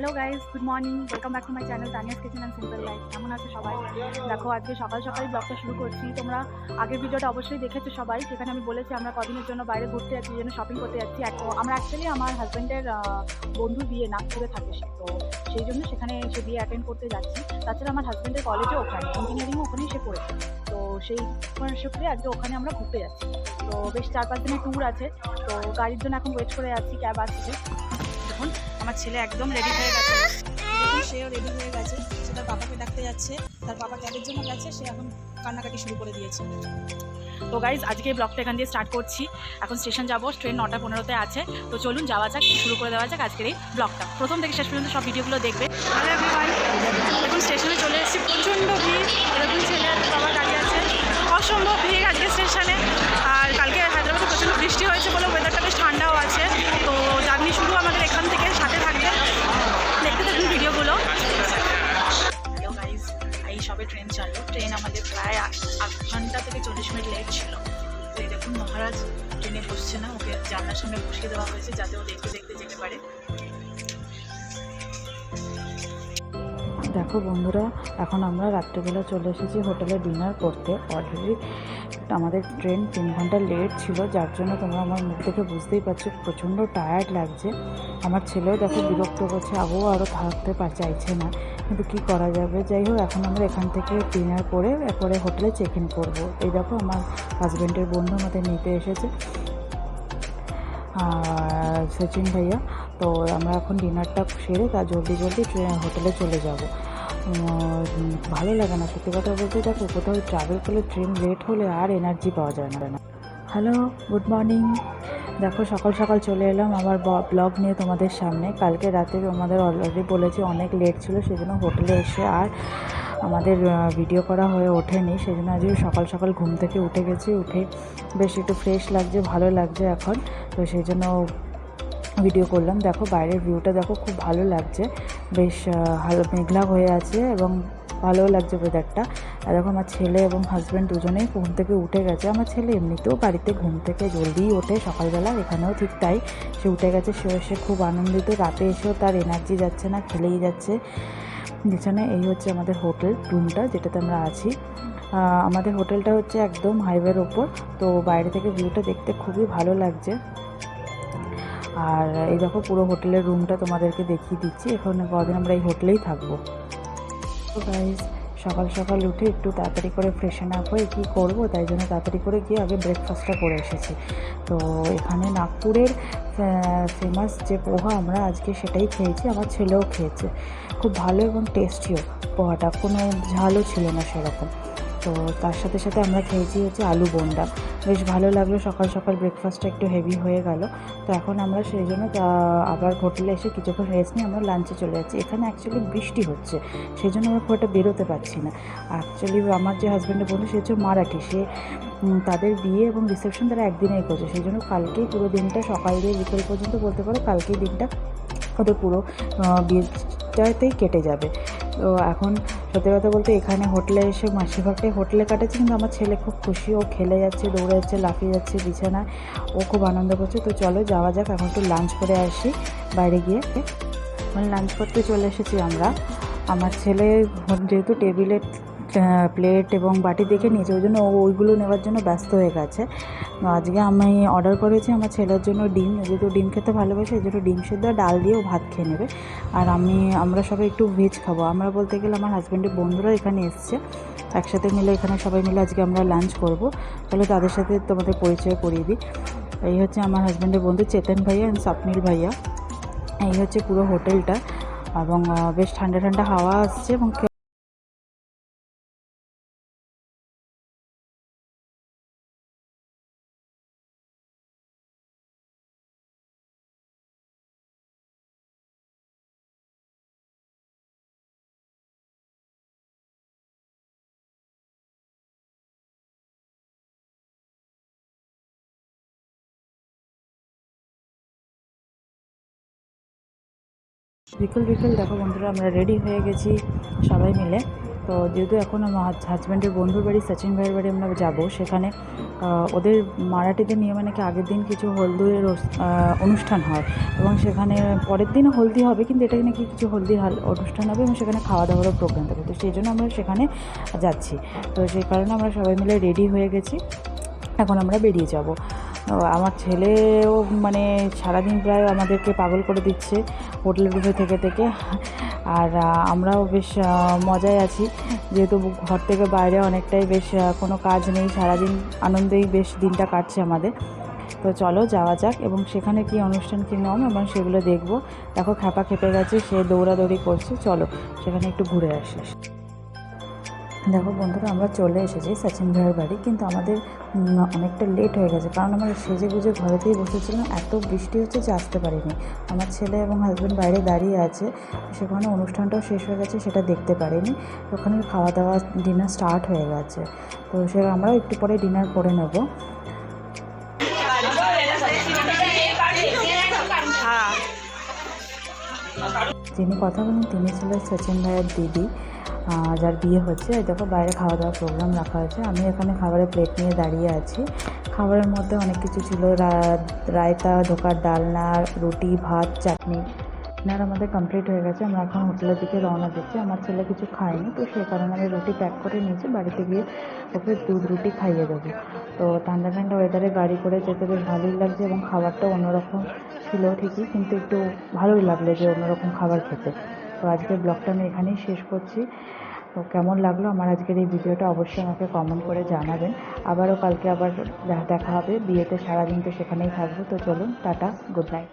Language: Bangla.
Hello guys good morning welcome back to my channel Tania's kitchen and simple life কেমন আছে সবাই? দেখো, আজকে সকাল সকাল ব্লগটা শুরু করছি। তোমরা আগের ভিডিওটা অবশ্যই দেখেছ সবাই। সেখানে আমি বলেছি, আমরা কদিনের জন্য বাইরে ঘুরতে যাচ্ছি জন্য শপিং করতে যাচ্ছি। আমরা অ্যাকচুয়ালি আমার হাজব্যান্ডের বন্ধু বিয়ে নাগপুরে থাকে সে। তো সেই জন্য সেখানে সে বিয়ে অ্যাটেন্ড করতে যাচ্ছি। তাছাড়া আমার হাজব্যান্ডের কলেজও ওখানে ইঞ্জিনিয়ারিংও ওখানেই সে পড়েছে তো সেই সূত্রে আজকে ওখানে আমরা ঘুরতে যাচ্ছি। তো বেশ চার পাঁচ দিনের ট্যুর আছে। তো গাড়ির জন্য এখন ওয়েট করে যাচ্ছি ক্যাব আসছে দেখুন আমার ছেলে একদম রেডি হয়ে গেছে। সেও রেডি হয়ে গেছে। সে তার বাবাকে ডাকতে যাচ্ছে। তার বাবা ক্যাবের জন্য গেছে। সে এখন কান্নাকাটি শুরু করে দিয়েছে। তো গাইজ আজকে ব্লগটা এখান দিয়ে স্টার্ট করছি। এখন স্টেশন যাব। ট্রেন নটা পনেরোতে আছে। তো চলুন যাওয়া যাক, শুরু করে দেওয়া যাক আজকের এই ব্লগটা প্রথম থেকে শেষ পর্যন্ত সব ভিডিওগুলো দেখবে। চল্লিশ মিনিট লেট ছিল তো এই দেখুন মহারাজ ট্রেনে বসছে না, ওকে জানলার সামনে বসিয়ে দেওয়া হয়েছে যাতে ও দেখতে দেখতে যেতে পারে। দেখো বন্ধুরা, এখন আমরা রাত্রেবেলা চলে এসেছি হোটেলে ডিনার করতে। অলরেডি আমাদের ট্রেন তিন ঘণ্টা লেট ছিল, যার জন্য তোমরা আমার মুখ দেখে বুঝতেই পারছ, প্রচণ্ড টায়ার্ড লাগছে। আমার ছেলেও দেখো বিরক্ত করছে আগেও আরও থাকতে চাইছে না। কিন্তু কী করা যাবে? যাই হোক, এখন আমরা এখান থেকে ডিনার করে এরপরে হোটেলে চেক ইন করব। এই দেখো আমার হাজব্যান্ডের বন্ধু আমাদের নিতে এসেছে। আর সচিন ভাইয়া, তো আমরা এখন ডিনারটা সেরে তা জলদি জলদি ট্রেন হোটেলে চলে যাব। ভালো লাগে না। সত্যি কথা বলতে দেখো, কোথাও ট্রাভেল করলে ট্রেন লেট হলে আর এনার্জি পাওয়া যায় না। হ্যালো গুড মর্নিং দেখো, সকাল সকাল চলে এলাম আমার ব্লগ নিয়ে তোমাদের সামনে। কালকে রাতে তোমাদের অলরেডি বলেছি, অনেক লেট ছিল সেই জন্য হোটেলে এসে আর আমাদের ভিডিও করা হয়ে ওঠেনি। সেই জন্য আজকে সকাল সকাল ঘুম থেকে উঠে গেছি, উঠে বেশ একটু ফ্রেশ লাগছে, ভালো লাগছে এখন। তো সেই জন্য ভিডিও করলাম। দেখো, বাইরের ভিউটা দেখো, খুব ভালো লাগছে। বেশ মেঘলা হয়ে আছে এবং ভালোও লাগছে ওয়েদারটা আর দেখো, আমার ছেলে এবং হাজব্যান্ড দুজনেই ঘুম থেকে উঠে গেছে। আমার ছেলে এমনিতেও বাড়িতে ঘুম থেকে জলদিই ওঠে সকালবেলা, এখানেও ঠিক তাই। সে উঠে গেছে, সে এসে খুব আনন্দিত। রাতে এসেও তার এনার্জি যাচ্ছে না, খেলেই যাচ্ছে। যেখানে এই হচ্ছে আমাদের হোটেল রুমটা যেটাতে আমরা আছি। আমাদের হোটেলটা হচ্ছে একদম হাইওয়ের ওপর। তো বাইরে থেকে ভিউটা দেখতে খুবই ভালো লাগছে। আর এই দেখো পুরো হোটেলের রুমটা তোমাদেরকে দেখিয়ে দিচ্ছি। এখন কদিন আমরা এই হোটেলেই থাকব। তো গাইজ সকাল সকাল উঠে একটু তাড়াতাড়ি করে ফ্রেশন আপ হয়ে কী করব, তাই জন্য তাড়াতাড়ি করে গিয়ে আগে ব্রেকফাস্টটা করে এসেছি। তো এখানে নাগপুরের ফেমাস যে পোহা আমরা আজকে সেটাই খেয়েছি, আমার ছেলেও খেয়েছে। খুব ভালো এবং টেস্টিও পোহাটা, কোনো ঝালও ছিল না সেরকম। তো তার সাথে সাথে আমরা খেয়েছি হচ্ছে আলু বোন্ডা। বেশ ভালো লাগল, সকাল সকাল ব্রেকফাস্টটা একটু হেভি হয়ে গেল। তো এখন আমরা সেই জন্য আবার হোটেলে এসে কিছুক্ষণ রেস্ট নিয়ে আমরা লাঞ্চে চলে যাচ্ছি। এখানে অ্যাকচুয়ালি বৃষ্টি হচ্ছে, সেই জন্য আমরা খুব বেরোতে পারছি না। অ্যাকচুয়ালি আমার যে হাজব্যান্ডের বন্ধু, সে হচ্ছে মারাঠি। সে তাদের বিয়ে এবং রিসেপশন তারা একদিনেই করছে। সেই জন্য কালকেই পুরো দিনটা সকাল দিয়ে বিকেল পর্যন্ত বলতে পারো, কালকেই দিনটা ওদের পুরো বিয়েটাতেই কেটে যাবে। তো এখন সত্যি কথা বলতে এখানে হোটেলে এসে মাসিভাগটাই হোটেলে কাটাচ্ছে, কিন্তু আমার ছেলে খুব খুশি। ও খেলে যাচ্ছে, দৌড়ে যাচ্ছে, লাফিয়ে যাচ্ছে, বিছানায়। ও খুব আনন্দ করছে। তো চলো যাওয়া যাক, এখন একটু লাঞ্চ করে আসি বাইরে গিয়ে। মানে লাঞ্চ করতে চলে এসেছি আমরা। আমার ছেলে যেহেতু টেবিলে প্লেট এবং বাটি দেখে নিয়েছে। ওই জন্য ওইগুলো নেওয়ার জন্য ব্যস্ত হয়ে গেছে। আজকে আমি অর্ডার করেছি আমার ছেলের জন্য ডিম। যেহেতু ডিম খেতে ভালোবাসে, এই জন্য ডিম সেদ্ধ, ডাল দিয়েও ভাত খেয়ে নেবে। আর আমি, আমরা সবাই একটু ভেজ খাব। আমরা বলতে গেলে আমার হাজব্যান্ডের বন্ধুরা এখানে এসছে। একসাথে মিলে এখানে সবাই মিলে আজকে আমরা লাঞ্চ করব। তাহলে তাদের সাথে তোমাদের পরিচয় করিয়ে দিই। এই হচ্ছে আমার হাজব্যান্ডের বন্ধু চেতন ভাইয়া অ্যান্ড স্বপ্নিল ভাইয়া। এই হচ্ছে পুরো হোটেলটা এবং বেশ ঠান্ডা ঠান্ডা হাওয়া আসছে এবং বিকেল বিকেল, দেখো বন্ধুরা, আমরা রেডি হয়ে গেছি সবাই মিলে। তো যেহেতু এখন আমার হাজব্যান্ডের বন্ধুর বাড়ি, সচিন ভাইয়ের বাড়ি আমরা যাব সেখানে। ওদের মারাঠিদের নিয়মে নাকি আগের দিন কিছু হলদির অনুষ্ঠান হয়। এবং সেখানে পরের দিনও হলদি হবে, কিন্তু এটা নাকি কিছু হলদি হাল- অনুষ্ঠান হবে এবং সেখানে খাওয়া দাওয়ারও প্রোগ্রাম থাকবে। তো সেই জন্য আমরা সেখানে যাচ্ছি। তো সেই কারণে আমরা সবাই মিলে রেডি হয়ে গেছি। এখন আমরা বেরিয়ে যাব। আমার ছেলেও মানে সারাদিন প্রায় আমাদেরকে পাগল করে দিচ্ছে হোটেলের রুমে থেকে থেকে। আর আমরাও বেশ মজায় আছি। যেহেতু ঘর থেকে বাইরে অনেকটাই বেশ কোনো কাজ নেই, সারাদিন আনন্দেই বেশ দিনটা কাটছে আমাদের। তো চলো যাওয়া যাক এবং সেখানে কি অনুষ্ঠান কী নিয়ম এবং সেগুলো দেখব। দেখো খ্যাপা খেপে গেছে, সে দৌড়াদৌড়ি করছে। চলো, সেখানে একটু ঘুরে আসি। দেখো বন্ধুরা আমরা চলে এসেছি সচিন ভাইয়ের বাড়ি কিন্তু আমাদের অনেকটা লেট হয়ে গেছে। কারণ আমরা সেজে গুজে ঘরেতেই বসেছিলাম এত বৃষ্টি হচ্ছে যে আসতে পারিনি। আমার ছেলে এবং হাজব্যান্ড বাইরে দাঁড়িয়ে আছে সেখানে অনুষ্ঠানটাও শেষ হয়ে গেছে সেটা দেখতে পারিনি। ওখানে খাওয়া দাওয়া ডিনার স্টার্ট হয়ে গেছে। তো সে আমরাও একটু পরে ডিনার করে নেব। যিনি কথা বলেন তিনি ছিলেন সচিন ভাইয়ের দিদি। যার বিয়ে হচ্ছে, এই দেখো বাইরে খাওয়া দাওয়ার প্রোগ্রাম রাখা হয়েছে। আমি এখানে খাবারের প্লেট নিয়ে দাঁড়িয়ে আছি। খাবারের মধ্যে অনেক কিছু ছিল রায়তা, ধোকার ডালনা, রুটি, ভাত, চাটনি। ডিনার আমাদের কমপ্লিট হয়ে গেছে। আমরা এখন হোটেলের দিকে রওনা দিচ্ছি। আমার ছেলে কিছু খায়নি, তো সেই কারণে আমি রুটি প্যাক করে নিয়েছি। বাড়িতে গিয়ে ওকে দুধ, রুটি খাইয়ে দেবো। তো ঠান্ডা ঠান্ডা ওয়েদারে গাড়ি করে যেতে বেশ ভালোই লাগছে এবং খাবারটাও অন্যরকম ছিল ঠিকই, কিন্তু একটু ভালোই লাগল যে অন্যরকম খাবার খেতে। তো আজকের ব্লগটা আমি এখানেই শেষ করছি। তো কেমন লাগল আমার আজকের এই ভিডিওটা অবশ্যই আমাকে কমেন্ট করে জানাবেন। আবারও কালকে আবার দেখা হবে, বিয়েতে সারাদিন তো সেখানেই থাকব। তো চলুন, টাটা গুড নাইট